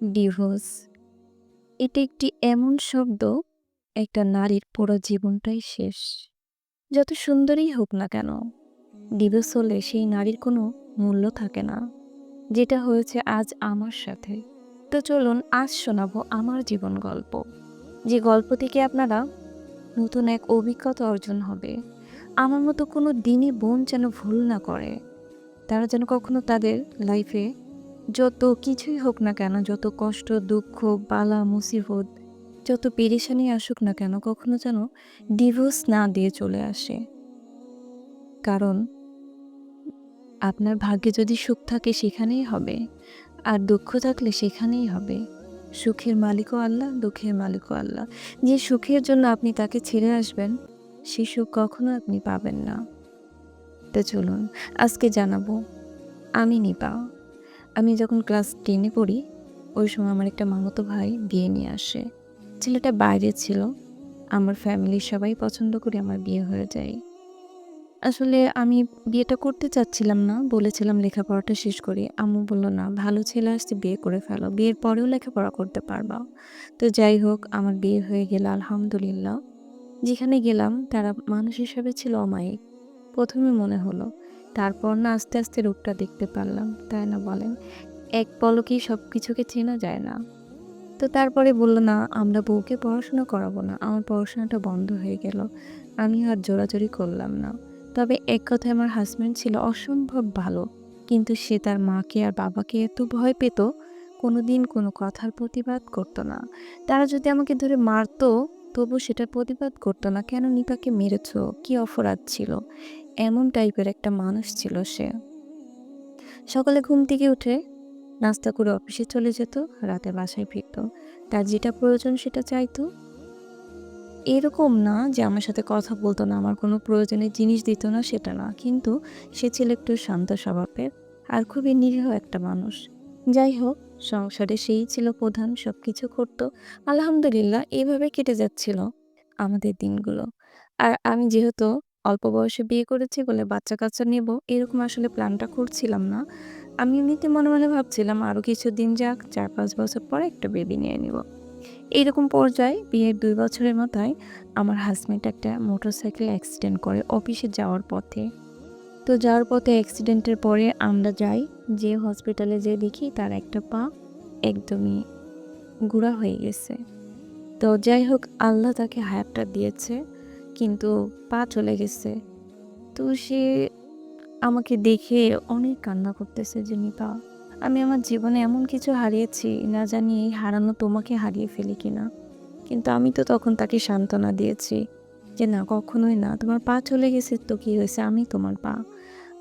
Divorce. এটা একটি এমন শব্দ, একটা নারীর পুরো জীবনটাই শেষ। যত সুন্দরই হোক না কেন, ডিভোর্স হলে সেই নারীর কোনো মূল্য থাকে না, যেটা হয়েছে আজ আমার সাথে। তো চলুন আজ শোনাবো আমার জীবন গল্প। যে গল্প থেকে আপনারা নতুন এক অভিজ্ঞতা অর্জন হবে। আমার মতো কোনো দিনই বোন যেন ভুল না করে, তারা যেন কখনো তাদের লাইফে যত কিছুই হোক না কেন, যত কষ্ট, দুঃখ, বালা, মুসিবত, যত পেরেশানি আসুক না কেন, কখনো যেন ডিভোর্স না দিয়ে চলে আসে। কারণ আপনার ভাগ্যে যদি সুখ থাকে সেখানেই হবে, আর দুঃখ থাকলে সেখানেই হবে। সুখের মালিকও আল্লাহ, দুঃখের মালিকও আল্লাহ। যে সুখের জন্য আপনি তাকে ছেড়ে আসবেন, সে সুখ কখনো আপনি পাবেন না। তো চলুন, আজকে জানাব, আমি নিপা। আমি যখন ক্লাস টেনে পড়ি, ওই সময় আমার একটা মামাতো ভাই বিয়ে নিয়ে আসে। ছেলেটা বাইরে ছিল। আমার ফ্যামিলির সবাই পছন্দ করে আমার বিয়ে হয়ে যায়। আসলে আমি বিয়েটা করতে চাচ্ছিলাম না, বলেছিলাম লেখাপড়াটা শেষ করি। আম্মু বলল, না, ভালো ছেলে আসতে বিয়ে করে ফেলো। বিয়ের পরেও লেখাপড়া করতে পারবা। তো যাই হোক, আমার বিয়ে হয়ে গেল, আলহামদুলিল্লাহ। যেখানে গেলাম, তারা মানুষ হিসাবে ছিল অমায়িক। প্রথমে মনে হলো তারপর না আস্তে আস্তে রূপটা দেখতে পারলাম, তাই না বলেন? এক পলকেই সব কিছুকে চেনা যায় না। তো তারপরে বলল, না, আমরা বউকে পড়াশোনা করাবো না, আমার পড়াশোনাটা বন্ধ হয়ে গেল। আমি আর জোরাজোরি করলাম না। তবে এক কথায় আমার হাজব্যান্ড ছিল অসম্ভব ভালো, কিন্তু সে তার মাকে আর বাবাকে এত ভয় পেত কোনো দিন কোনো কথার প্রতিবাদ করতো না। তারা যদি আমাকে ধরে মারতো তবু সেটা প্রতিবাদ করতো না, কেন নিপাকে মেরেছ? কি অপরাধ ছিল? এমন টাইপের একটা মানুষ ছিল সে। সকালে ঘুম থেকে উঠে নাস্তা করে অফিসে চলে যেত, রাতে বাসায় ফিরত। তার যেটা প্রয়োজন সেটা চাইতো। এরকম না যে আমার সাথে কথা বলতো না, আমার কোনো প্রয়োজনের জিনিস দিত না, সেটা না। কিন্তু সে ছিল একটু শান্ত স্বভাবের আর খুবই নিরীহ একটা মানুষ। যাই হোক সংসারে সেই ছিল প্রধান সব কিছু করতো। আলহামদুলিল্লাহ এইভাবে কেটে যাচ্ছিল আমাদের দিনগুলো। আর আমি যেহেতু অল্প বয়সে বিয়ে করেছি, বলে বাচ্চা কাচ্চা নেব, এরকম আসলে প্ল্যানটা করছিলাম না। আমি এমনিতে মনে মনে ভাবছিলাম আরও কিছু দিন যাক চার পাঁচ বছর পরে একটা বেবি নিয়ে নিব। এইরকম পর্যায়ে বিয়ের দুই বছরের মাথায় আমার হাজব্যান্ড একটা মোটরসাইকেল অ্যাক্সিডেন্ট করে অফিসে যাওয়ার পথে তো যাওয়ার পথে অ্যাক্সিডেন্টের পরে আমরা যাই, যে হসপিটালে যে দেখি তার একটা পা একদমই গুঁড়া হয়ে গেছে। তো যাই হোক, আল্লাহ তাকে হায়াতটা দিয়েছে, কিন্তু পা চলে গেছে। তো সে আমাকে দেখে অনেক কান্না করতেছে যে নিপা আমি আমার জীবনে এমন কিছু হারিয়েছি, না জানি এই হারানো তোমাকে হারিয়ে ফেলি কিনা। কিন্তু আমি তো তখন তাকে সান্ত্বনা দিয়েছি যে, না, কখনোই না, তোমার পা চলে গেছে, তো কী হয়েছে? আমি তোমার পা।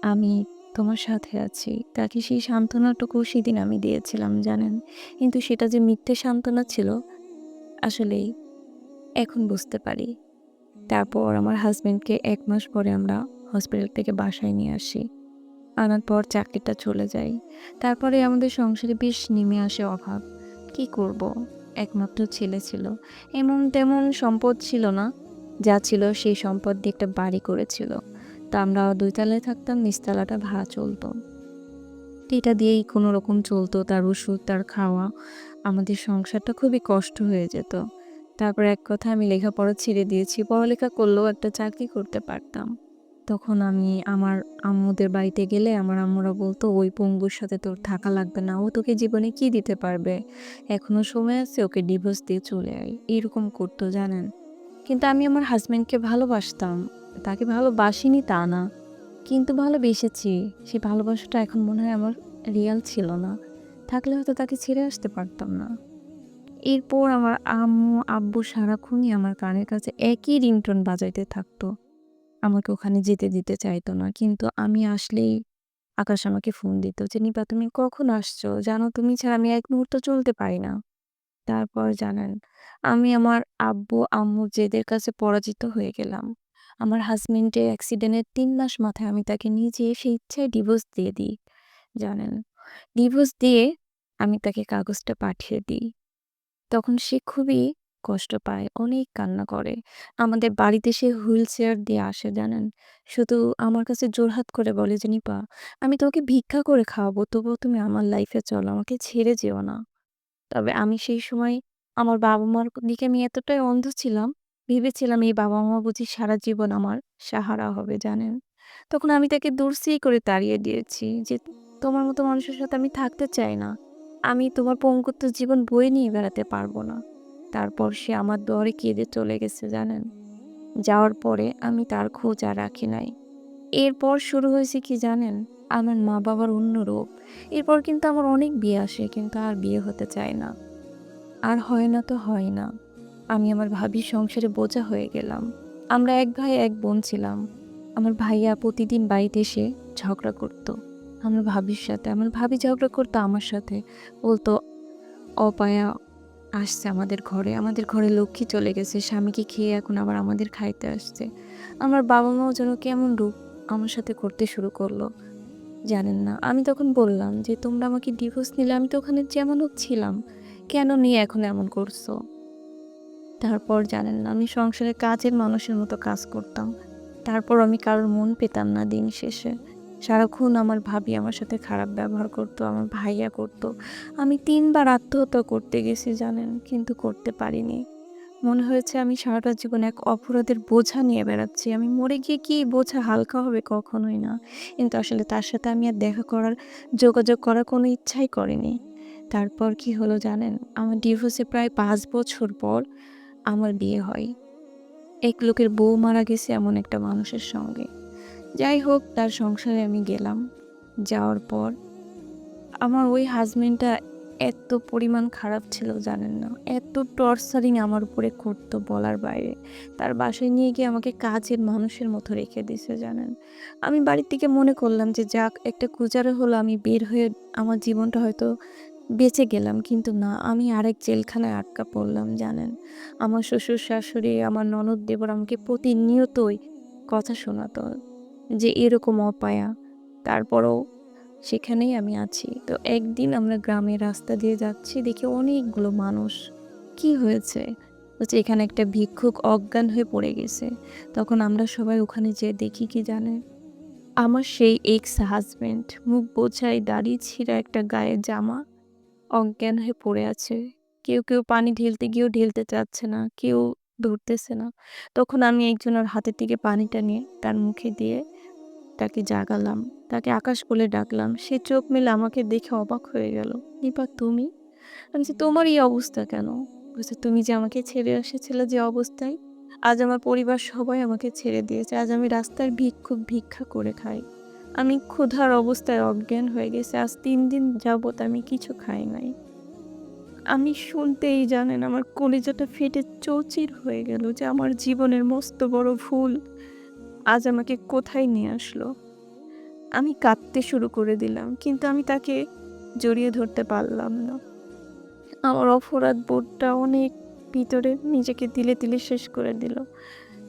আমি তোমার সাথে আছি। তাকে সেই সান্ত্বনাটুকু সেদিন আমি দিয়েছিলাম, জানেন? কিন্তু সেটা যে মিথ্যে সান্ত্বনা ছিল আসলেই এখন বুঝতে পারি। তারপর আমার হাজব্যান্ডকে এক মাস পরে আমরা হসপিটাল থেকে বাসায় নিয়ে আসি। আনার পর চাকরিটা চলে যাই তারপরে আমাদের সংসারে বেশ নেমে আসে অভাব। কি করব? একমাত্র ছেলে ছিল। এমন তেমন সম্পদ ছিল না। যা ছিল সেই সম্পদ দিয়ে একটা বাড়ি করেছিল। তা আমরা দুই তলায় থাকতাম নিচতলাটা ভাড়া চলতো। এটা দিয়েই কোনো রকম চলতো তার ওষুধ, তার খাওয়া। আমাদের সংসারটা খুবই কষ্ট হয়ে যেত। তারপর এক কথা আমি লেখাপড়া ছেড়ে দিয়েছি, পড়ালেখা করলেও একটা চাকরি করতে পারতাম। তখন আমি আমার আম্মুদের বাড়িতে গেলে আমার আম্মুরা বলতো, ওই পঙ্গুর সাথে তোর থাকা লাগবে না, ও তোকে জীবনে কি দিতে পারবে? এখনও সময় আছে, ওকে ডিভোর্স দিয়ে চলে আয়। এরকম করতো, জানেন? কিন্তু আমি আমার হাজব্যান্ডকে ভালোবাসতাম। তাকে ভালোবাসিনি তা না। কিন্তু ভালোবেসেছি। সেই ভালোবাসাটা এখন মনে হয় আমার রিয়াল ছিল না। থাকলে হয়তো তাকে ছেড়ে আসতে পারতাম না। এরপর আমার আম্মু, আব্বু সারাক্ষণই আমার কানের কাছে একই রিংটোন বাজাইতে থাকতো। আমাকে ওখানে যেতে দিতে চাইতো না। কিন্তু আমি আসলেই আকাশ আমাকে ফোন দিত যে, নিপা, তুমি কখন আসছো? জানো, তুমি ছাড়া আমি এক মুহূর্ত চলতে পারি না। তারপর জানেন, আমি আমার আব্বু, আম্মু জেদের কাছে পরাজিত হয়ে গেলাম, আমার হাজবেন্ডের অ্যাক্সিডেন্টের তিন মাস মাথায় আমি তাকে নিজে এসে ইচ্ছায় ডিভোর্স দিয়ে দিই, জানেন? ডিভোর্স দিয়ে আমি তাকে কাগজটা পাঠিয়ে দিই। তখন সে খুবই কষ্ট পায়, অনেক কান্না করে। আমাদের বাড়িতে সে হুইল চেয়ার দিয়ে আসে, জানেন? শুধু আমার কাছে জোরহাত করে বলে যে, নিপা, আমি তোকে ভিক্ষা করে খাওয়াবো, তবুও তুমি আমার লাইফে চলো, আমাকে ছেড়ে যেও না। তবে আমি সেই সময় আমার বাবা-মার দিকে আমি এতটাই অন্ধ ছিলাম, ভেবেছিলাম এই বাবা-মা বুঝি সারা জীবন আমার সাহারা হবে জানেন? তখন আমি তাকে দূরছেই করে তাড়িয়ে দিয়েছি যে, "তোমার মতো মানুষের সাথে আমি থাকতে চাই না। আমি তোমার পঙ্গুত্ব জীবন বয়ে নিয়ে বেড়াতে পারব না।" তারপর সে আমার দরে কেঁদে চলে গেছে জানেন? যাওয়ার পরে আমি তার খোঁজ আর রাখি নাই। এরপর শুরু হয়েছে কি জানেন? আমার মা-বাবার অন্য রূপ। এরপর কিন্তু আমার অনেক বিয়ে আসে কিন্তু আর বিয়ে হতে চায় না। আর হয় না তো হয় না। আমি আমার ভাবির সংসারে বোঝা হয়ে গেলাম। আমরা এক ভাই এক বোন ছিলাম। আমার ভাইয়া প্রতিদিন বাড়িতে এসে ঝগড়া করত। আমার ভাবির সাথে। আমার ভাবি ঝগড়া করতো আমার সাথে। বলতো, "অপায়া আসছে আমাদের ঘরে। আমাদের ঘরে লক্ষ্মী চলে গেছে। স্বামীকে খেয়ে এখন আবার আমাদের খাইতে আসছে।" আমার বাবা-মাও যেন কেমন রূপ আমার সাথে করতে শুরু করল। জানেন না। আমি তখন বললাম যে, "তোমরা আমাকে ডিভোর্স নিলে আমি তো ওখানে যেমন ছিলাম। কেন নিয়ে এখন এমন করছ?" তারপর জানেন না আমি সংসারে কাজের মানুষের মতো কাজ করতাম। তারপর আমি কারোর মন পেতাম না দিন শেষে। সারাক্ষণ আমার ভাবি আমার সাথে খারাপ ব্যবহার করতো, আমার ভাইয়া করতো। আমি তিনবার আত্মহত্যা করতে গেছি জানেন, কিন্তু করতে পারিনি। মনে হয়েছে আমি সারাটা জীবন এক অপরাধের বোঝা নিয়ে বেড়াচ্ছি। আমি মরে গিয়ে কি বোঝা হালকা হবে? কখনোই না। কিন্তু আসলে তার সাথে আমি আর দেখা করার, যোগাযোগ করার কোনো ইচ্ছাই করিনি। তারপর কি হলো জানেন? আমার ডিভোর্সে প্রায় পাঁচ বছর পর আমার বিয়ে হয়। এক লোকের বউ মারা গেছে এমন একটা মানুষের সঙ্গে। যাই হোক তার সংসারে আমি গেলাম। যাওয়ার পর আমার ওই হাসব্যান্ডটা এত পরিমাণ খারাপ ছিল জানেন না। এত টর্চারিং আমার উপরে করতো বলার বাইরে। তার বাসায় নিয়ে গিয়ে আমাকে কাজের মানুষের মতো রেখে দিছে জানেন। আমি বাড়ির থেকে মনে করলাম যে যাক একটা গুজারা হলো আমি বের হয়ে আমার জীবনটা হয়তো বেঁচে গেলাম। কিন্তু না আমি আরেক জেলখানায় আটকা পড়লাম জানেন। আমার শ্বশুর-শাশুড়ি, আমার ননদ দেবর আমাকে প্রতিনিয়তই কথা শোনাতো যে এরকম অপায়া। তারপরও সেখানেই আমি আছি। তো একদিন আমরা গ্রামের রাস্তা দিয়ে যাচ্ছি দেখি অনেকগুলো মানুষ। কি হয়েছে? বলছে এখানে একটা ভিক্ষুক অজ্ঞান হয়ে পড়ে গেছে। তখন আমরা সবাই ওখানে যেয়ে দেখি কি জানে আমার সেই এক্স হাসব্যান্ড মুখ বোঝাই দাড়ি ছিঁড়া একটা গায়ের জামা অজ্ঞান হয়ে পড়ে আছে। কেউ, কেউ পানি ঢেলতে গিয়েও ঢেলতে চাচ্ছে না। কেউ ধরতেছে না। তখন আমি একজনের হাতের থেকে পানিটা নিয়ে তার মুখে দিয়ে তাকে জাগালাম। তাকে আকাশ বলে ডাকলাম। সে চোখ মেলে আমাকে দেখে অবাক হয়ে গেল। "দীপা তুমি?" আমি "তোমার এই অবস্থা কেন?" বলছে, "তুমি যে আমাকে ছেড়ে এসেছিলে যে অবস্থায়, আজ আমার পরিবার সবাই আমাকে ছেড়ে দিয়েছে। আজ আমি রাস্তার ভিক্ষুক ভিক্ষা করে খাই। আমি ক্ষুধার অবস্থায় অজ্ঞান হয়ে গেছে আজ তিন দিন যাবৎ আমি কিছু খাই নাই।" আমি শুনতেই জানেন আমার কলিজাটা ফেটে চৌচির হয়ে গেল যে আমার জীবনের মস্ত বড় ভুল আজ আমাকে কোথায় নিয়ে আসলো। আমি কাঁদতে শুরু করে দিলাম। কিন্তু আমি তাকে জড়িয়ে ধরতে পারলাম না। আমার অপরাধ বোধটা অনেক ভিতরে নিজেকে তিলে, তিলে শেষ করে দিল।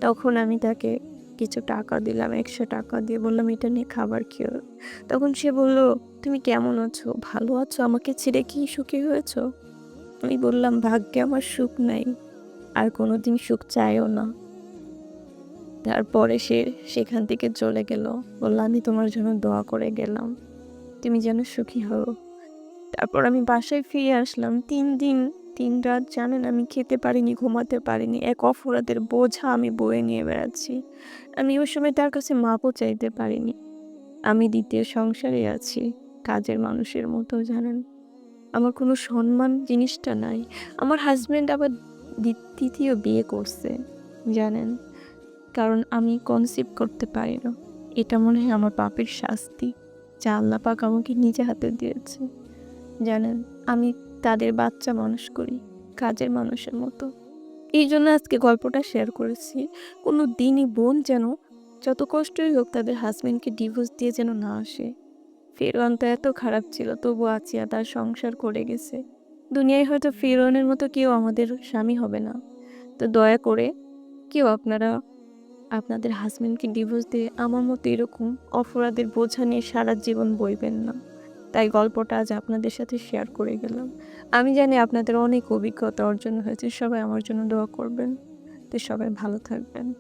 তখন আমি তাকে কিছু টাকা দিলাম। ৳১০০ দিয়ে বললাম, "এটা নিয়ে খাবার খেও।" তখন সে বলল, "তুমি কেমন আছো? ভালো আছো? আমাকে ছেড়ে কি সুখী হয়েছো?" আমি বললাম, "ভাগ্যে আমার সুখ নাই। আর কোনোদিন সুখ চাইও না।" তারপরে সে সেখান থেকে চলে গেল। বলল, "আমি তোমার জন্য দোয়া করে গেলাম। তুমি যেন সুখী হও।" তারপর আমি বাসায় ফিরে আসলাম। তিন দিন তিন রাত জানেন আমি খেতে পারিনি, ঘুমাতে পারিনি। এক অপরাধের বোঝা আমি বয়ে নিয়ে বেড়াচ্ছি। আমি ওই সময় তার কাছে মাপও চাইতে পারিনি। আমি দ্বিতীয় সংসারে আছি, কাজের মানুষের মতো জানেন। আমার কোনো সম্মান জিনিসটা নাই। আমার হাজব্যান্ড আবার দ্বি তৃতীয় বিয়ে করছে জানেন। কারণ আমি কনসিভ করতে পারি না। এটা মনে হয় আমার পাপের শাস্তি, যা আল্লাহ পাক আমাকে নিজে হাতে দিয়েছে। জানেন, আমি তাদের বাচ্চা মানুষ করি, কাজের মানুষের মতো। এই জন্য আজকে গল্পটা শেয়ার করেছি। কোনো দিনই বোন যেন যত কষ্টই হোক তাদের হাজব্যান্ডকে ডিভোর্স দিয়ে যেন না আসে। ফেরওয়ান তো এত খারাপ ছিল তবু আছিয়া তার সংসার করে গেছে। দুনিয়ায় হয়তো ফেরওয়ানের মতো কেউ আমাদের স্বামী হবে না। তো দয়া করে, কেউ আপনারা আপনাদের হাজব্যান্ডকে ডিভোর্স দিয়ে আমার মতো এরকম অপরাধের বোঝা নিয়ে সারা জীবন বইবেন না। তাই গল্পটা আজ আপনাদের সাথে শেয়ার করে গেলাম। আমি জানি আপনাদের অনেক অভিজ্ঞতা অর্জন হয়েছে। সবাই আমার জন্য দোয়া করবেন। তো সবাই ভালো থাকবেন।